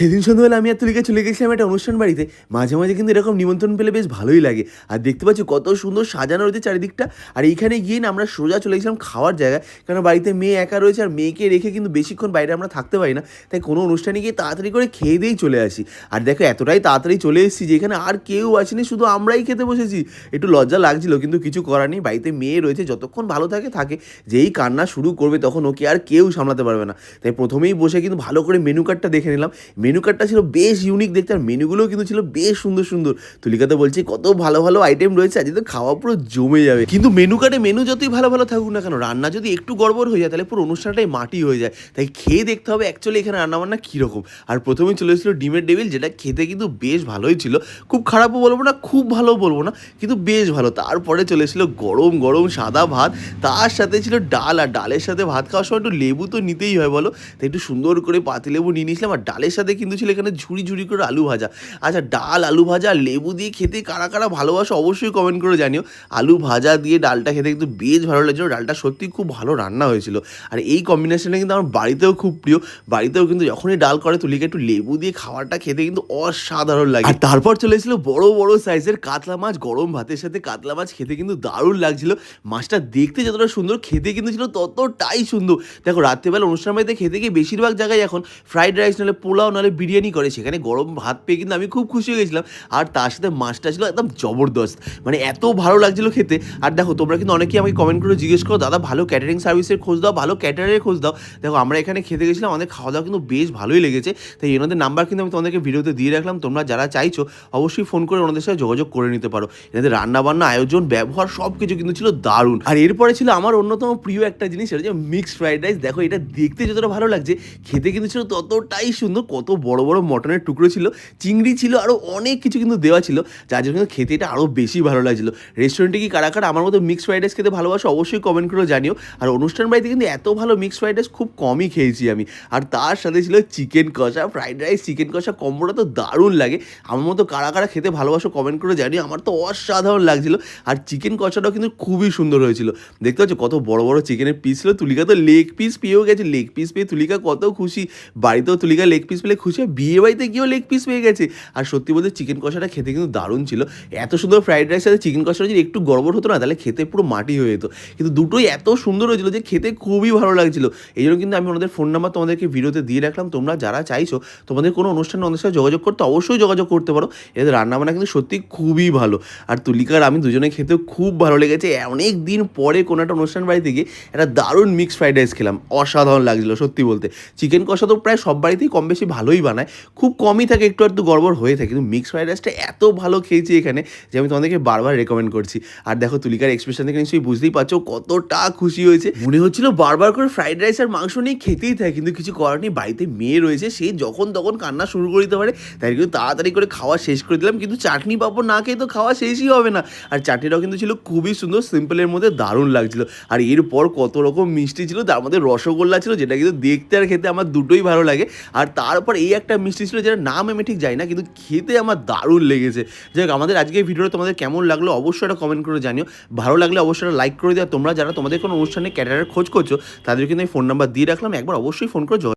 সেদিন সন্ধ্যাবেলা আমি আর তুলিকে চলে গেছিলাম একটা অনুষ্ঠান বাড়িতে। মাঝে মাঝে কিন্তু এরকম নিমন্ত্রণ পেলে বেশ ভালোই লাগে। আর দেখতে পাচ্ছি কত সুন্দর সাজানো রয়েছে চারিদিকটা। আর এইখানে গিয়ে না আমরা সোজা চলে গেছিলাম খাওয়ার জায়গায়। কারণ বাড়িতে মেয়ে একা রয়েছে, আর মেয়েকে রেখে কিন্তু বেশিক্ষণ বাইরে আমরা থাকতে পারি না। তাই কোনো অনুষ্ঠানে গিয়ে তাড়াতাড়ি করে খেয়ে দিয়েই চলে আসি। আর দেখো এতটাই তাড়াতাড়ি চলে এসেছি যে এখানে আর কেউ আসেনি, শুধু আমরাই খেতে বসেছি। একটু লজ্জা লাগছিল, কিন্তু কিছু করার নেই। বাড়িতে মেয়ে রয়েছে, যতক্ষণ ভালো থাকে থাকে। যেই কান্না শুরু করবে, তখন ওকে আর কেউ সামলাতে পারবে না। তাই প্রথমেই বসে কিন্তু ভালো করে মেনু কার্ডটা দেখে নিলাম। মেনু কার্ডটা ছিল বেশ ইউনিক দেখতে, আর মেনুগুলোও কিন্তু ছিল বেশ সুন্দর সুন্দর। তুলিকাতে বলছি, কত ভালো ভালো আইটেম রয়েছে, আজকে তো খাওয়া পুরো জমে যাবে। কিন্তু মেনু কার্ডে মেনু যতই ভালো ভালো থাকুক না কেন, রান্না যদি একটু গড়বড় হয়ে যায়, তাহলে পুরো অনুষ্ঠানটাই মাটি হয়ে যায়। তাই খেয়ে দেখতে হবে অ্যাকচুয়ালি এখানে রান্নাবান্না কীরকম। আর প্রথমেই চলে এসেছিল ডিমের ডেবিল যেটা খেতে কিন্তু বেশ ভালোই ছিল। খুব খারাপও বলব না, খুব ভালো বলব না, কিন্তু বেশ ভালো। তারপরে চলে এসেছিল গরম গরম সাদা ভাত, তার সাথে ছিল ডাল, আর ডালের সাথে ভাত খাওয়ার সময় একটু লেবু তো নিতেই হয়, বলো। তাই একটু সুন্দর করে পাতি লেবু নিয়ে নিয়েছিলাম, আর ডালের সাথে কিন্তু ছিল এখানে ঝুড়ি ঝুড়ি করে আলু ভাজা। আচ্ছা ডাল, আলু ভাজা লেবু দিয়ে খেতে কারা কারা ভালোবাসো অবশ্যই কমেন্ট করে জানিও। আলু ভাজা দিয়ে ডালটা খেতে কিন্তু বেশ ভালো লাগছিল। ডালটা সত্যি খুব ভালো রান্না হয়েছিল। আর এই কম্বিনেশনটা কিন্তু আমার বাড়িতেও খুব প্রিয়। বাড়িতেও কিন্তু যখনই ডাল করে, তুলিকে একটু লেবু দিয়ে খাবারটা খেতে কিন্তু অসাধারণ লাগে। তারপর চলে এসেছিল বড় বড় সাইজের কাতলা মাছ। গরম ভাতের সাথে কাতলা মাছ খেতে কিন্তু দারুণ লাগছিল। মাছটা দেখতে যতটা সুন্দর, খেতে কিন্তু ছিল ততটাই সুন্দর। দেখো, রাত্রেবেলা অনুষ্ঠান বাড়িতে খেতে গিয়ে বেশিরভাগ জায়গায় এখন ফ্রাইড রাইস নাহলে পোলাও নাহলে বিরিয়ানি করে, সেখানে গরম ভাত পেয়ে কিন্তু আমি খুব খুশি হয়ে গেছিলাম। আর তার সাথে মাছটা ছিল একদম জবরদস্ত। মানে এত ভালো লাগছিল খেতে। আর দেখো, তোমরা কিন্তু অনেকেই আমাকে কমেন্ট করে জিজ্ঞেস করো, দাদা, ভালো ক্যাটারিং সার্ভিসের খোঁজ দাও, ভালো ক্যাটারের খোঁজ দাও। দেখো, আমরা এখানে খেতে গেছিলাম, আমাদের খাওয়া দাওয়া কিন্তু বেশ ভালোই লেগেছে। তাই এনাদের নাম্বার কিন্তু আমি তোমাদেরকে ভিডিওতে দিয়ে রাখলাম। তোমরা যারা চাইছো, অবশ্যই ফোন করে ওনাদের সাথে যোগাযোগ করে নিতে পারো। এনাদের রান্নাবান্না, আয়োজন, ব্যবহার সব কিছু কিন্তু ছিল দারুণ। আর এরপরে ছিল আমার অন্যতম প্রিয় একটা জিনিস, সেটা যে মিক্সড ফ্রাইড রাইস দেখো, এটা দেখতে যতটা ভালো লাগছে, খেতে কিন্তু ছিল ততটাই সুন্দর, কত বড় বড় মটনের টুকরো ছিল, চিংড়ি ছিল আরও অনেক কিছু কিন্তু দেওয়া ছিল, যার জন্য খেতে এটা আরও বেশি ভালো লাগছিল। রেস্টুরেন্টে কি কারা কারা আমার মতো মিক্সড ফ্রাইড রাইস খেতে ভালোবাসো অবশ্যই কমেন্ট করে জানিও। আর অনুষ্ঠান বাড়িতে কিন্তু এত ভালো মিক্সড ফ্রাইড রাইস খুব কমই খেয়েছি আমি। আর তার সাথে ছিল চিকেন কষা ফ্রাইড রাইস চিকেন কষা কম্বোটা তো দারুণ লাগে। আমার মতো কারা কারা খেতে ভালোবাসো কমেন্ট করে জানিও, আমার তো অসাধারণ লাগছিল। আর চিকেন কষাটাও কিন্তু খুবই সুন্দর হয়েছিল। দেখতে পাচ্ছ কত বড় বড় চিকেনের পিস ছিল, তুলিকা তো লেগ পিস পেয়েও গেছে লেগ পিস পেয়ে তুলিকা কত খুশি। বাড়িতেও তুলিকা লেগ পিস পেলে খুশি বিয়ে বাড়িতে গিয়েও লেগ পিস পেয়ে গেছে। আর সত্যি বলতে চিকেন কষাটা খেতে কিন্তু দারুণ ছিল। এত সুন্দর ফ্রাইড রাইস সাথে চিকেন কষাটা যদি একটু গড়বড় হতো না, তাহলে খেতে পুরো মাটি হয়ে যেত। কিন্তু দুটোই এত সুন্দর হয়েছিল যে খেতে খুবই ভালো লাগছিল। এই জন্য কিন্তু আমি ওনাদের ফোন নাম্বার তোমাদেরকে ভিডিওতে দিয়ে রাখলাম। তোমরা যারা চাইছো তোমাদের কোনো অনুষ্ঠানে ওদের সাথে যোগাযোগ করতে অবশ্যই যোগাযোগ করতে পারো। এদের রান্নাবান্না কিন্তু সত্যি খুবই ভালো। আর তুলিকার আমি দুজনে খেতে খুব ভালো লেগেছে। অনেক দিন পরে কোনো একটা অনুষ্ঠান বাড়িতে গিয়ে একটা দারুণ মিক্সড ফ্রাইড রাইস খেলাম। অসাধারণ লাগছিল সত্যি বলতে। চিকেন কষা তো প্রায় সব বাড়িতেই কম বেশি ভালোই বানায়। খুব কমই থাকে, একটু একটু গড়বড় হয়ে থাকে। কিন্তু মিক্সড ফ্রাইড রাইসটা এত ভালো খেয়েছি এখানে যে আমি তোমাদেরকে বারবার রেকমেন্ড করছি। আর দেখো, তুলিকার এক্সপ্রেশন দেখে নিশ্চয়ই বুঝতেই পারছ কতটা খুশি হয়েছে। মনে হচ্ছিল বারবার করে ফ্রাইড রাইস আর মাংস নিয়ে খেতেই থাকে, কিন্তু কিছু করার নেই। বাড়িতে মেয়ে রয়েছে, সে যখন তখন কান্না শুরু করে দিতে পারে। তাই কিন্তু তাড়াতাড়ি করে খাওয়া শেষ করে দিলাম। কিন্তু চাটনি পাপড় না খেয়ে তো খাওয়া শেষই হবে না। আর চাটনিটাও কিন্তু ছিল খুবই সুন্দর সিম্পলের মধ্যে দারুণ লাগছিল। আর এরপর কত রকম মিষ্টি ছিল, তার মধ্যে রসগোল্লা ছিল, যেটা কিন্তু দেখতে আর খেতে আমার দুটোই ভালো লাগে। আর তারপর এই একটা মিষ্টি ছিল যেটা নাম আমি ঠিক যাই না, কিন্তু খেতে আমার দারুণ লেগেছে। যাই হোক, আমাদের আজকে ভিডিওটা তোমাদের কেমন লাগল অবশ্যই একটা কমেন্ট করে জানিও। ভালো লাগলে অবশ্যই একটা লাইক করে দিও তোমরা যারা তোমাদের কোনো অনুষ্ঠানে ক্যাটারের খোঁজ করছ তাদের কিন্তু আমি ফোন নাম্বার দিয়ে রাখলাম। একবার অবশ্যই ফোন করে